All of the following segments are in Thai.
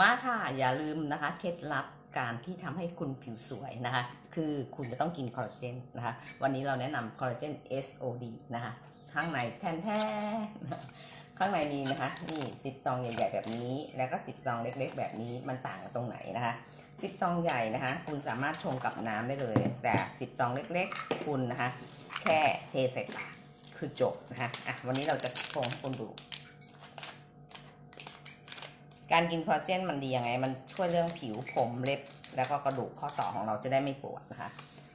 มาค่ะอย่าลืมนะคะเคล็ดลับการที่ทำให้คุณผิวสวยนะคะ คือคุณจะต้องกินคอลลาเจนนะคะ วันนี้เราแนะนำคอลลาเจน SOD นะคะ ข้างในแทนแท้ข้างในนี้นะคะนี่สิบซองใหญ่ ๆ แบบนี้ แล้วก็สิบซองเล็ก ๆ แบบนี้มันต่างกันตรงไหนนะคะสิบซองใหญ่นะคะ คุณสามารถชงกับน้ำได้เลย แต่สิบซองเล็ก ๆ คุณนะคะ แค่เทใส่ปากคือจบนะคะอะวันนี้เราจะชงให้คุณดู การกินคอลลาเจนมันดียังไง มันช่วยเรื่องผิวผมเล็บ แล้วก็กระดูกข้อต่อของเราจะได้ไม่ปวดนะคะ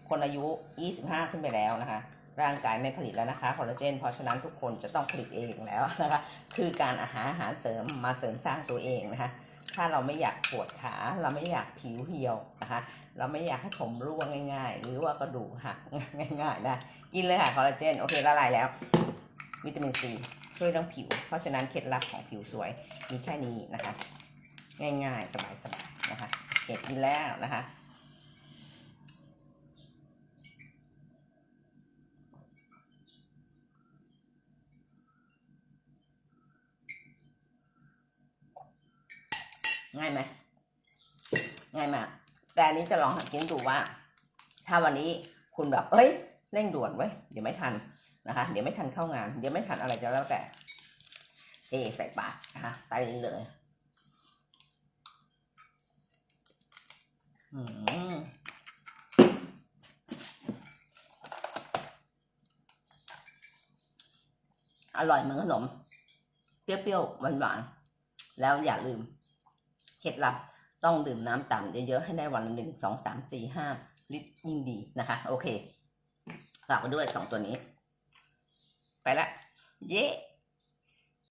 คนอายุ 25 ขึ้นไปแล้วนะคะ ร่างกายไม่ผลิตแล้วนะคะคอลลาเจน เพราะฉะนั้นทุกคนจะต้องผลิตเองแล้วนะคะ คือการอาหารอาหารเสริมมาเสริมสร้างตัวเองนะคะ ถ้าเราไม่อยากปวดขา เราไม่อยากผิวเหี่ยวนะคะ เราไม่อยากให้ผมร่วงง่าย ๆ หรือว่ากระดูกหักง่ายๆนะ กินเลยค่ะคอลลาเจน โอเคละลายแล้ว วิตามินซี ช่วยเรื่องผิว เพราะฉะนั้นเคล็ดลับของผิวสวยมีแค่นี้นะคะ ง่ายๆ สบายๆนะคะเก็บกินแล้วนะคะง่ายไหมง่ายมากแต่อันนี้จะลองหัดกินดูว่า ถ้าวันนี้คุณแบบ เอ้ย เร่งด่วนเว้เดี๋ยวไม่ทันนะคะ เดี๋ยวไม่ทันเข้างาน เดี๋ยวไม่ทันอะไรจะแล้วแต่เทใส่ปากนะคะไปเลย อืมอร่อยเหมือนขนม เปรี้ยวๆหวานๆ แล้วอย่าลืมเคล็ดลับต้องดื่มน้ำต่ำเยอะๆ ให้ได้วันละหนึ่งสองสามสี่ห้าลิตรยิ่งดีนะคะ โอเค ฝากไปด้วยสองตัวนี้ ไปละ เย้